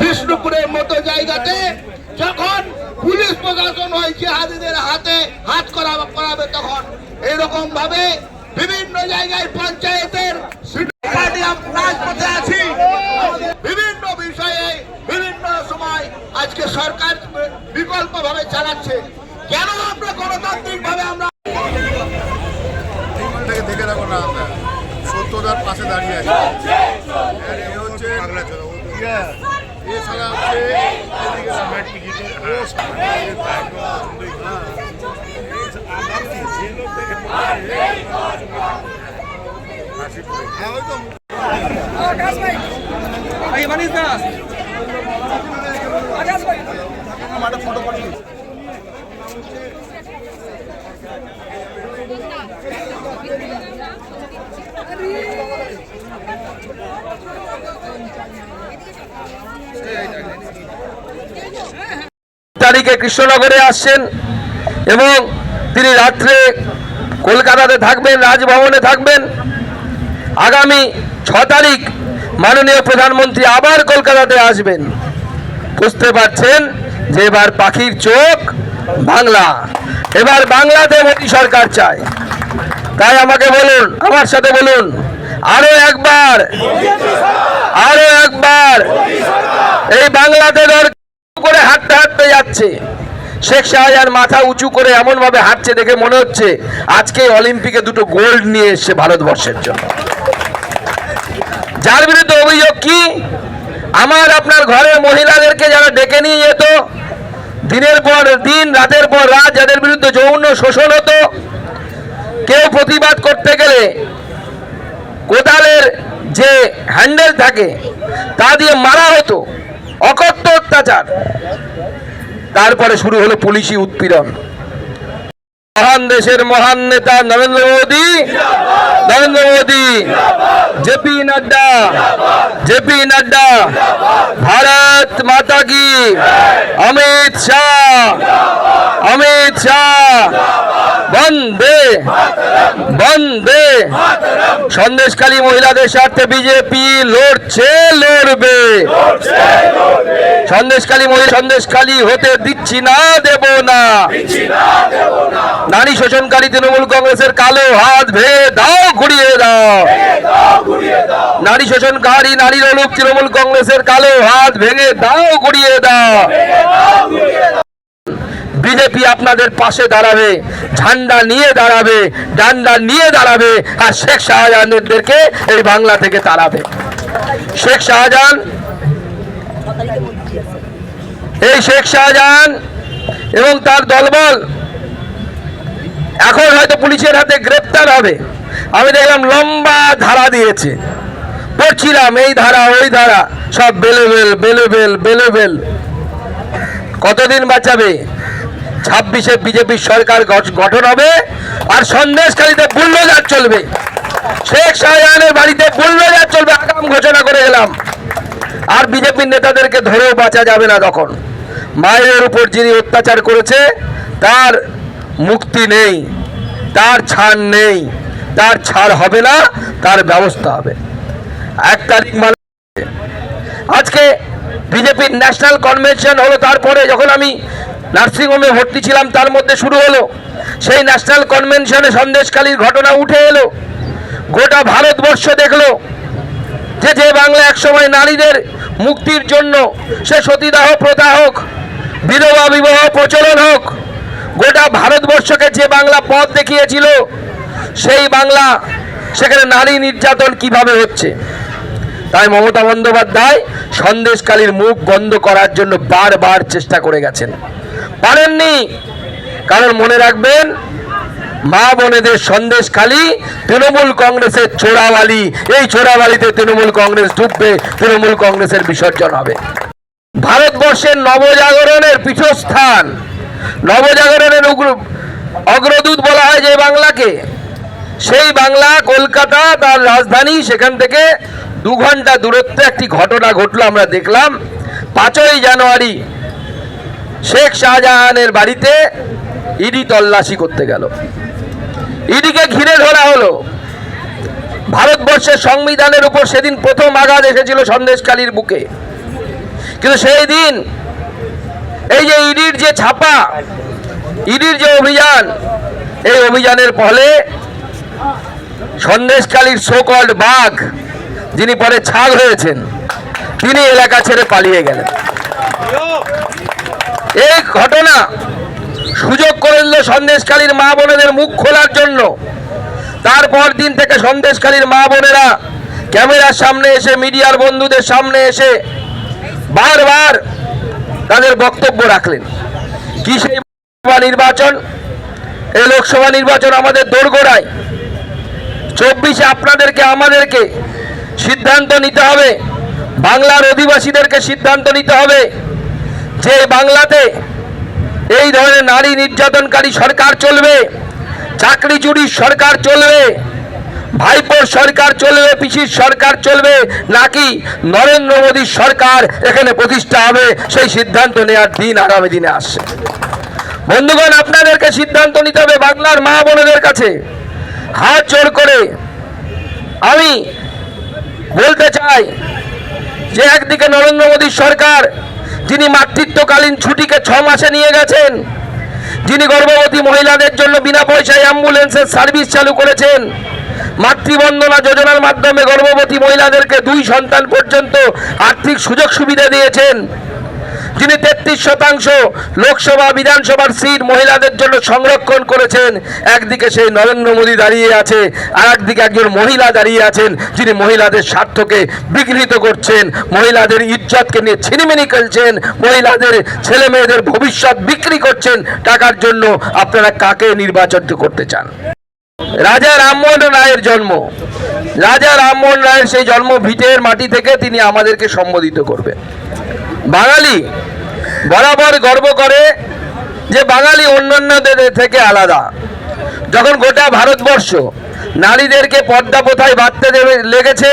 বিষ্ণুপুরের মতো জায়গাতে যখন পুলিশ প্রশাসন হয় জিহাদিদের হাতে হাত করা করাবে তখন এরকম ভাবে বিভিন্ন জায়গায় পঞ্চায়েতের রাজপথে আছি। বিভিন্ন বিষয়ে বিভিন্ন সময় আজকে সরকার বিকল্প ভাবে চালাচ্ছে। কেন আমরা গণতান্ত্রিক ভাবে আমরা থেকে দেখে রাখো না আমরা। সত্যদার পাশে দাঁড়িয়ে আছি আর এ হচ্ছে ইয়া, এ সালা হচ্ছে এদিকে রাখো। ফটো সালা- হ্যাঁ, ওই তো Hey, Manis Das. তারিখে কৃষ্ণনগরে আসছেন এবং তিনি রাত্রে কলকাতাতে থাকবেন, রাজভবনে থাকবেন। আগামী ছ তারিখ মাননীয় প্রধানমন্ত্রী আবার কলকাতাতে আসবেন। বুঝতে পারছেন যে এবার পাখির চোখ বাংলা। এবার বাংলাতে মোদী সরকার চায়। তাই আমাকে বলুন, আমার সাথে বলুন, আরও একবার আরও একবার, এই বাংলাতে দরকার করে হাঁটতে হাঁটতে যাচ্ছে। শেখ শাহজাহান মাথা উঁচু করে এমন ভাবে হাঁটছে দেখে মনে হচ্ছে আজকে অলিম্পিকে দুটো গোল্ড নিয়ে এসছে ভারতবর্ষের জন্য। যার বিরুদ্ধে অভিযোগ কি? আমার আপনার ঘরের মহিলাদেরকে যারা ডেকে নিয়ে যেত, দিনের পর দিন, রাতের পর রাত যাদের বিরুদ্ধে যৌন শোষণ হতো, কেউ প্রতিবাদ করতে গেলে কোদালের যে হ্যান্ডেল থাকে, তা দিয়ে মারা হতো। অকথ্য অত্যাচার। তারপরে শুরু হলো পুলিশি উৎপীড়ন। মহান দেশের মহান নেতা নরেন্দ্র মোদী। নরেন্দ্র মোদী জেপি নাড্ডা। জেপি নাড্ডা, ভারত মাতা কি? অমিত শাহ। অমিত শাহ। বন্দে। বন্দে। সন্দেশকালী মহিলাদের স্বার্থে বিজেপি লড়ছে, লড়বে। সন্দেশকালী মহিলা সন্দেশকালী হতে দিচ্ছি না, দেব না। নারী শোষণকারী তৃণমূল কংগ্রেসের কালো হাত ভেঙে দাও, ঘুরিয়ে দাও। নারী শোষণকারী নারী লোক তৃণমূল কংগ্রেসের কালো হাত ভেঙে দাও, ঘুরিয়ে দাও। বিজেপি আপনাদের পাশে দাঁড়াবে, ঝান্ডা নিয়ে দাঁড়াবে, ডান্ডা নিয়ে দাঁড়াবে, আর শেখ শাহজাহানদেরকে এই বাংলা থেকে তাড়াবে। শেখ শাহজাহান, এই শেখ শাহজাহান এবং তার দলবল, এখন হয়তো পুলিশের হাতে গ্রেপ্তার হবে। আমি দেখলাম লম্বা ধারা দিয়েছে। পড়ছিলাম এই ধারা, ওই ধারা, সব বেলেবেল বেলেবেল বেলেবেল। কতদিন বাঁচাবে? ছাব্বিশে বিজেপির সরকার গঠ- গঠন হবে আর সন্দেশকারীতে বুল্ডোজার চলবে। শেখ শাহজাহানের বাড়িতে বুল্ডোজার চলবে, আগাম ঘোষণা করে গেলাম। আর বিজেপির নেতাদেরকে ধরেও বাঁচা যাবে না তখন। মায়ের উপর যিনি অত্যাচার করেছে, তার মুক্তি নেই, তার ছাড় নেই, তার ছাড় হবে না, তার ব্যবস্থা হবে। এক তারিখ মানে আজকে বিজেপির ন্যাশনাল কনভেনশন হলো, তারপরে যখন আমি নার্সিংহোমে ভর্তি ছিলাম, তার মধ্যে শুরু হলো। সেই ন্যাশনাল কনভেনশনে সন্দেশকালীর ঘটনা উঠে এলো। গোটা ভারতবর্ষ দেখল যে যে বাংলা একসময় নারীদের মুক্তির জন্য সে সতীদাহ প্রথা হোক, বিধবা বিবাহ, প্রচলন হোক, গোটা ভারতবর্ষকে যে বাংলা পথ দেখিয়েছিল, সেই বাংলা সেখানে নারী নির্যাতন কীভাবে হচ্ছে? তাই মমতা বন্দ্যোপাধ্যায় সন্দেশকালীর মুখ বন্ধ করার জন্য বারবার চেষ্টা করে গেছেন। পারেননি। কারণ মনে রাখবেন, মা বোনেদের সন্দেশখালী তৃণমূল কংগ্রেসের চোরাবালি এই চোরাবালিতে তৃণমূল কংগ্রেস ডুববে তৃণমূল কংগ্রেসের বিসর্জন হবে। ভারতবর্ষের নবজাগরণের পীঠস্থান। নবজাগরণের অগ্রদূত বলা হয় যে বাংলাকে। সেই বাংলা, কলকাতা, তার রাজধানী, সেখান থেকে দু ঘণ্টা দূরত্বে একটি ঘটনা ঘটলো, আমরা দেখলাম। পাঁচই জানুয়ারি শেখ শাহজাহানের বাড়িতে ইডি তল্লাশি করতে গেল। ইডিকে ঘিরে ধরা হলো। ভারতবর্ষের সংবিধানের উপর সেদিন প্রথম আঘাত এসেছিল সন্দেশকালীর বুকে। কিন্তু সেই দিন এই যে ইডির যে ছাপা, ইডির যে অভিযান, এই অভিযানের ফলে সন্দেশকালীর সোকল্ড বাঘ, যিনি পরে ছাগ হয়েছেন, তিনি এলাকা ছেড়ে পালিয়ে গেলেন। এই ঘটনা সুযোগ করে দিল সন্দেশকালীর মা বোনেদের মুখ খোলার জন্য। তারপর দিন থেকে সন্দেশকালীর মা বোনেরা ক্যামেরার সামনে এসে, মিডিয়ার বন্ধুদের সামনে এসে বারবার তাদের বক্তব্য রাখলেন। কি সেই নির্বাচন? এই লোকসভা নির্বাচন আমাদের দোরগোড়ায়। চব্বিশে আপনাদেরকে, আমাদেরকে সিদ্ধান্ত নিতে হবে। বাংলার অধিবাসীদেরকে সিদ্ধান্ত নিতে হবে। যে বাংলাতে এই ধরনের নারী নির্যাতনকারী সরকার চলবে চাকরি চুরির সরকার চলবে, ভাইপোর সরকার চলবে, পিসির সরকার চলবে, নাকি নরেন্দ্র মোদীর সরকার এখানে প্রতিষ্ঠা হবে, সেই সিদ্ধান্ত নেওয়ার দিন আগামী দিনে আসছে। বন্ধুগণ, আপনাদেরকে সিদ্ধান্ত নিতে হবে বাংলার মা বোনেদের কাছে। হাত জোর করে আমি বলতে চাই যে একদিকে নরেন্দ্র মোদীর সরকার যিনি মাতৃত্বকালীন ছুটিকে ছ মাসে নিয়ে গেছেন, যিনি গর্ভবতী মহিলাদের জন্য বিনা পয়সায় অ্যাম্বুলেন্সের সার্ভিস চালু করেছেন, মাতৃবন্দনা যোজনার মাধ্যমে গর্ভবতী মহিলাদেরকে দুই সন্তান পর্যন্ত আর্থিক সুযোগ সুবিধা দিয়েছেন। যিনি তেত্রিশ শতাংশ লোকসভা, বিধানসভার সিট মহিলাদের জন্য সংরক্ষণ করেছেন, একদিকে সেই নরেন্দ্র মোদী দাঁড়িয়ে আছে, আর একদিকে একজন মহিলা দাঁড়িয়ে আছেন, যিনি মহিলাদের স্বার্থকে বিঘ্নিত করছেন, মহিলাদের ইজ্জতকে নিয়ে ছিনিমিনি খেলছেন, মহিলাদের ছেলে মেয়েদের ভবিষ্যৎ বিক্রি করছেন। টাকার জন্য আপনারা কাকে নির্বাচন করতে চান? রাজা রামমোহন রায়ের জন্ম। রাজা রামমোহন রায়ের সেই জন্ম ভিটের মাটি থেকে তিনি আমাদেরকে সম্বোধিত করবেন। বাঙালি বরাবর গর্ব করে যে বাঙালি অন্যান্যদের থেকে আলাদা। যখন গোটা ভারতবর্ষ নারীদেরকে পর্দা প্রথায় বাঁধতে দেবে, লেগেছে,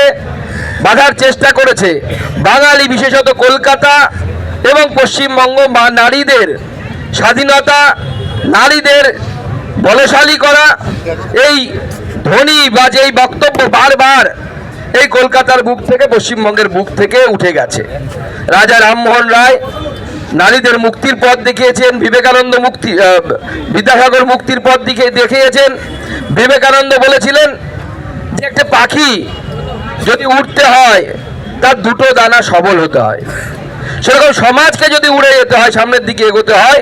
বাঁধার চেষ্টা করেছে, বাঙালি বিশেষত কলকাতা এবং পশ্চিমবঙ্গ বা নারীদের স্বাধীনতা, নারীদের বলশালী করা, এই ধ্বনি বা যেই বক্তব্য বারবার এই কলকাতার বুক থেকে, পশ্চিমবঙ্গের বুক থেকে উঠে গেছে। রাজা রামমোহন রায় নারীদের মুক্তির পথ দেখিয়েছেন, বিবেকানন্দ মুক্তি বিদ্যাসাগর মুক্তির পথ দিকে দেখিয়েছেন। বিবেকানন্দ বলেছিলেন যে একটা পাখি যদি উঠতে হয়, তার দুটো দানা সবল হতে হয়। সেরকম সমাজকে যদি উড়ে যেতে হয়, সামনের দিকে এগোতে হয়,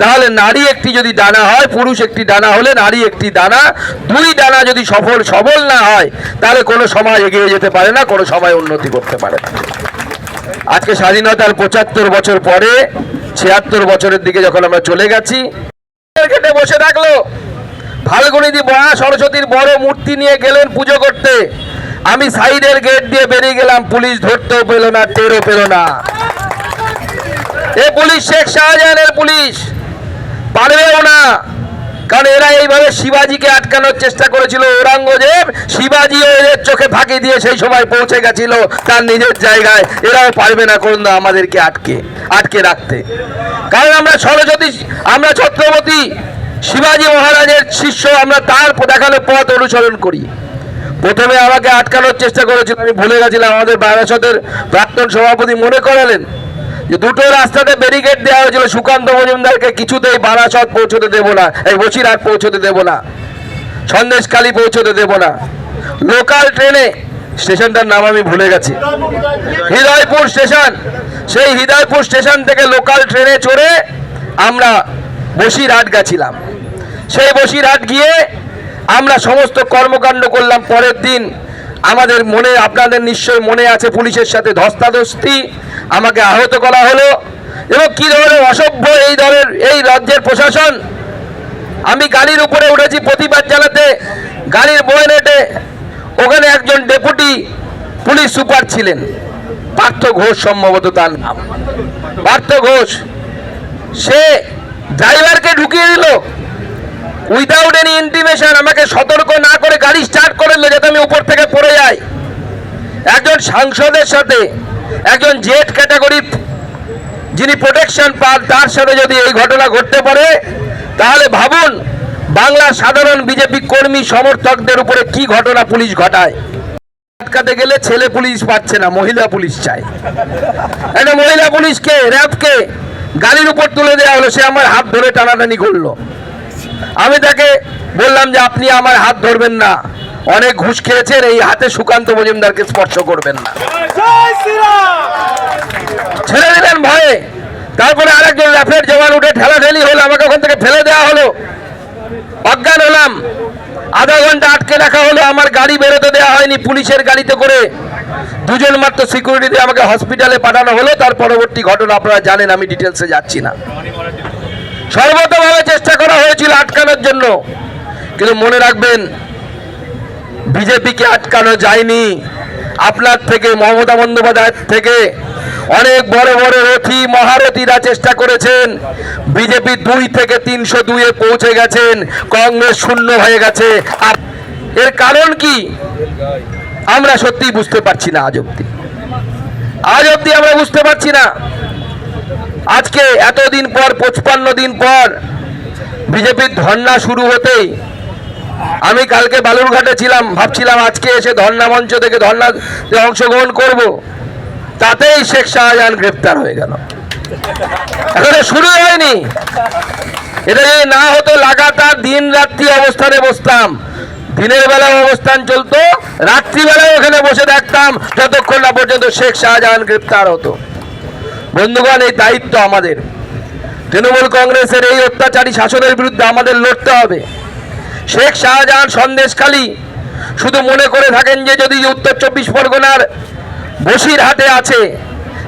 তাহলে নারী একটি যদি দানা হয়, পুরুষ একটি দানা হলে নারী একটি দানা, দুই দানা যদি সফল, সবল না হয়, তাহলে কোনো সমাজ এগিয়ে যেতে পারে না, কোনো সময় উন্নতি করতে পারে না। আজকে স্বাধীনতার পঁচাত্তর বছর পরে, ছিয়াত্তর বছরের দিকে যখন আমরা চলে গেছি বসে থাকল। ফাল্গুনিদি মহা সরস্বতীর বড় মূর্তি নিয়ে গেলেন পুজো করতে। আমি সাইডের গেট দিয়ে বেরিয়ে গেলাম, পুলিশ ধরতেও পেল না, টেরও পেল না। এ পুলিশ শেখ শাহজাহানের পুলিশ। পারবেও না। কারণ এরা এইভাবে শিবাজিকে আটকানোর চেষ্টা করেছিল। ঔরঙ্গজেব শিবাজিও এদের চোখে ফাঁকি দিয়ে সেই সময় পৌঁছে গেছিল তার নিজের জায়গায়। এরাও পারবে না কোন আমাদেরকে আটকে আটকে রাখতে। কারণ আমরা সরস্বতী, আমরা ছত্রপতি শিবাজি মহারাজের শিষ্য, আমরা তার দেখানো পথ অনুসরণ করি। প্রথমে আমাকে আটকানোর চেষ্টা করেছিল, আমি ভুলে গেছিলাম আমাদের বারাসতের প্রাক্তন সভাপতি মনে করালেন। যে দুটো রাস্তাতে ব্যারিকেড দেওয়া হয়েছিল, সুকান্ত মজুমদারকে কিছুতেই বারাসত পৌঁছতে দেব না, এই বসিরহাট পৌঁছতে দেব না সন্দেশকালী পৌঁছতে দেব না। লোকাল ট্রেনে স্টেশনটার নাম আমি ভুলে গেছি। হৃদয়পুর স্টেশন, সেই হৃদয়পুর স্টেশন থেকে লোকাল ট্রেনে চড়ে আমরা বসিরহাট গেছিলাম। সেই বসিরহাট গিয়ে আমরা সমস্ত কর্মকাণ্ড করলাম, পরের দিন আমাদের মনে, আপনাদের নিশ্চয় মনে আছে পুলিশের সাথে ধস্তাধস্তি। আমাকে আহত করা হলো। এবং কী ধরনের অসভ্য এই দলের, এই রাজ্যের প্রশাসন? আমি গাড়ির উপরে উঠেছি, প্রতিবাদ জানাতে। গাড়ির বয়নেটে ওখানে একজন ডেপুটি পুলিশ সুপার ছিলেন। পার্থ ঘোষ সম্ভবত তার নাম। পার্থ ঘোষ, সে ড্রাইভারকে ঢুকিয়ে দিল। উইদাউট এনি ইন্টিমেশন আমাকে সতর্ক না করে গাড়ি স্টার্ট করে দিল যাতে আমি উপর থেকে পড়ে যাই। একজন সাংসদের সাথে, একজন জেট ক্যাটাগরির যিনি প্রোটেকশন পান, তার সাথে যদি এই ঘটনা ঘটতে পারে, তাহলে ভাবুন বাংলার সাধারণ বিজেপি কর্মী সমর্থকদের উপরে কি ঘটনা পুলিশ ঘটায়। আটকাতে গেলে ছেলে পুলিশ পাচ্ছে না, মহিলা পুলিশ চাই একটা মহিলা পুলিশকে, র্যাবকে গাড়ির উপর তুলে দেওয়া হলো, সে আমার হাত ধরে টানাটানি করল। আমি তাকে বললাম যে আপনি আমার হাত ধরবেন না। অনেক ঘুষ খেয়েছেন এই হাতে সুকান্ত মজুমদারকে স্পর্শ করবেন না। ছেড়ে দিলেন ভয়ে। তারপরে আরেকজন র্যাফের জওয়ান উঠে ঠেলাঠেলি হলো আমাকে ওখান থেকে ফেলে দেওয়া হলো। অজ্ঞান হলাম। আধা ঘণ্টা আটকে রাখা হলো আমার গাড়ি বেরোতে দেওয়া হয়নি পুলিশের গাড়িতে করে। দুজন মাত্র সিকিউরিটি দিয়ে আমাকে হসপিটালে পাঠানো হলো তার পরবর্তী ঘটনা আপনারা জানেন আমি ডিটেলসে যাচ্ছি না। সর্বতভাবে চেষ্টা করা হয়েছিল আটকানোর জন্য। কিন্তু মনে রাখবেন, বিজেপিকে আটকানো যায়নি। আপনার থেকে, মমতা বন্দ্যোপাধ্যায়ের থেকে অনেক বড় বড় রথী, মহারথীরা চেষ্টা করেছেন। বিজেপি দুই থেকে তিনশো দুইয়ে পৌঁছে গেছেন। কংগ্রেস শূন্য হয়ে গেছে। আর এর কারণ কি? আমরা সত্যিই বুঝতে পারছি না আজ অব্দি আজ অব্দি আমরা বুঝতে পারছি না। আজকে এতদিন পর, পঁচপান্ন দিন পর বিজেপির ধর্না শুরু হতেই আমি কালকে বালুরঘাটে ছিলাম, ভাবছিলাম আজকে এসে ধর্না মঞ্চ থেকে ধর্না অংশগ্রহণ করব, তাতেই শেখ শাহজাহান গ্রেপ্তার হয়ে গেল। এখনও শুরু হয়নি। এটা যদি না হতো, লাগাতার দিন রাত্রি অবস্থানে বসতাম। দিনের বেলাও অবস্থান চলতো, রাত্রিবেলাও ওখানে বসে থাকতাম, যতক্ষণ না পর্যন্ত শেখ শাহজাহান গ্রেপ্তার হতো। বন্ধুগণ, এই দায়িত্ব আমাদের। তৃণমূল কংগ্রেসের এই অত্যাচারী শাসনের বিরুদ্ধে আমাদের লড়তে হবে। শেখ শাহজাহান সন্দেশখালী শুধু মনে করে থাকেন যে, যদি উত্তর চব্বিশ পরগনার বসির বসিরহাটে আছে,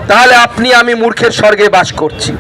তাহলে আপনি আমি মূর্খের স্বর্গে বাস করছি।